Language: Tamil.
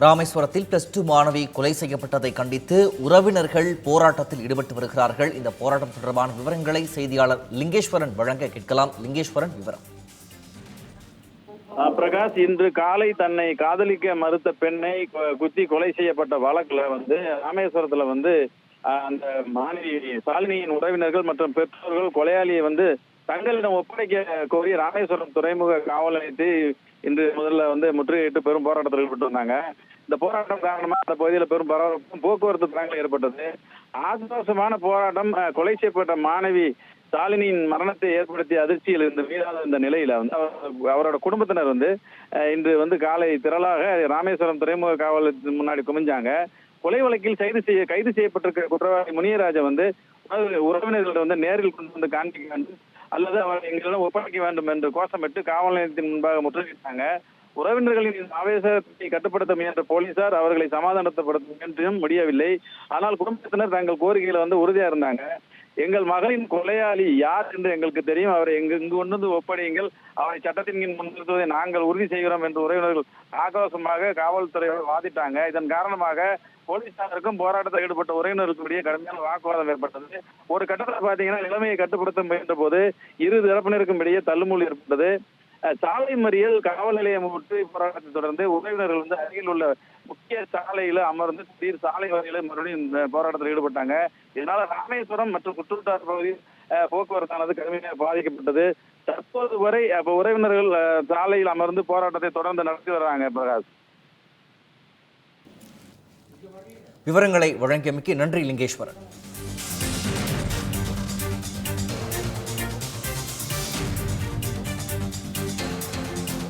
ராமேஸ்வரத்தில் பிளஸ் டூ மாணவி கொலை செய்யப்பட்டதை கண்டித்து உறவினர்கள் போராட்டத்தில் ஈடுபட்டு வருகிறார்கள். இந்த போராட்டம் தொடர்பான விவரங்களை செய்தியாளர் லிங்கேஸ்வரன் வழங்க கேட்கலாம். லிங்கேஸ்வரன் விவரம். பிரகாஷ் இன்று காலை தன்னை காதலிக்க மறுத்த பெண்ணை கு- குத்தி கொலை செய்யப்பட்ட வழக்குல வந்து ராமேஸ்வரத்துல வந்து அந்த மாணவி சாலினியின் உறவினர்கள் மற்றும் பெற்றோர்கள் கொலையாளியை வந்து தங்களிடம் ஒப்படைக்க கோரி ராமேஸ்வரம் துறைமுக காவல் நிலையத்தை இன்று முதல்ல வந்து முற்றுகையிட்டு பெரும் போராட்டத்தில் ஈடுபட்டு வந்தாங்க. இந்த போராட்டம் காரணமாக அந்த பகுதியில் பெரும் பரபரப்பும் போக்குவரத்து தடங்கள் ஏற்பட்டது. ஆசுவாசமான போராட்டம் கொலை செய்யப்பட்ட மாணவி ஸ்டாலினின் மரணத்தை ஏற்படுத்திய அதிர்ச்சியில் இருந்து மீறாத இந்த நிலையில வந்து அவர் அவரோட குடும்பத்தினர் வந்து இன்று வந்து காலை திரளாக ராமேஸ்வரம் துறைமுக காவல் முன்னாடி குமிஞ்சாங்க. கொலை வழக்கில் கைது செய்ய கைது செய்யப்பட்டிருக்கிற குற்றவாளி முனியராஜை வந்து உறவு- உறவினர்களிடம் வந்து நேரில் கொண்டு வந்து காண்பிக்க அல்லது அவர் எங்களிடம் ஒப்படைக்க வேண்டும் என்று கோஷமிட்டு காவல் நிலையத்தின் முன்பாக முற்றுகையிட்டாங்க. உறவினர்களின் இந்த ஆவேசத்தை கட்டுப்படுத்த முயன்ற போலீசார் அவர்களை சமாதானப்படுத்த முயன்றும் முடியவில்லை. ஆனால் குடும்பத்தினர் தங்கள் கோரிக்கையில வந்து உறுதியா இருந்தாங்க. எங்கள் மகளின் கொலையாளி யார் என்று எங்களுக்கு தெரியும். அவரை எங்கு இங்கு கொண்டு வந்து ஒப்படையுங்கள். அவரை சட்டத்தின் கீழ் முன்னிறுத்துவதை நாங்கள் உறுதி செய்கிறோம் என்று உறவினர்கள் ஆக்ரோஷமாக காவல்துறையோடு வாதிட்டாங்க. இதன் காரணமாக போலீசாருக்கும் போராட்டத்தில் ஈடுபட்ட உறவினருக்கும் இடையே கடுமையான வாக்குவாதம் ஏற்பட்டது. ஒரு கட்டத்தில் பாத்தீங்கன்னா நிலைமையை கட்டுப்படுத்த முயன்ற போது இரு தரப்பினருக்கும் இடையே தள்ளுமுள் ஏற்பட்டது. சாலை மறியல் காவல் நிலையம் முற்றுகை போராட்டத்தை தொடர்ந்து உறவினர்கள் வந்து அருகில் உள்ள முக்கிய சாலையில அமர்ந்து திடீர் சாலை வரையில மறுபடியும் இந்த போராட்டத்தில் ஈடுபட்டாங்க. இதனால ராமேஸ்வரம் மற்றும் குற்றத்தார் பகுதியில் அஹ், போக்குவரத்தானது கடுமையாக பாதிக்கப்பட்டது. தற்போது வரை அப்ப உறவினர்கள் சாலையில் அமர்ந்து போராட்டத்தை தொடர்ந்து நடத்தி வர்றாங்க பிரகாஷ். விவரங்களை வழங்கியமைக்கு நன்றி லிங்கேஸ்வரன்.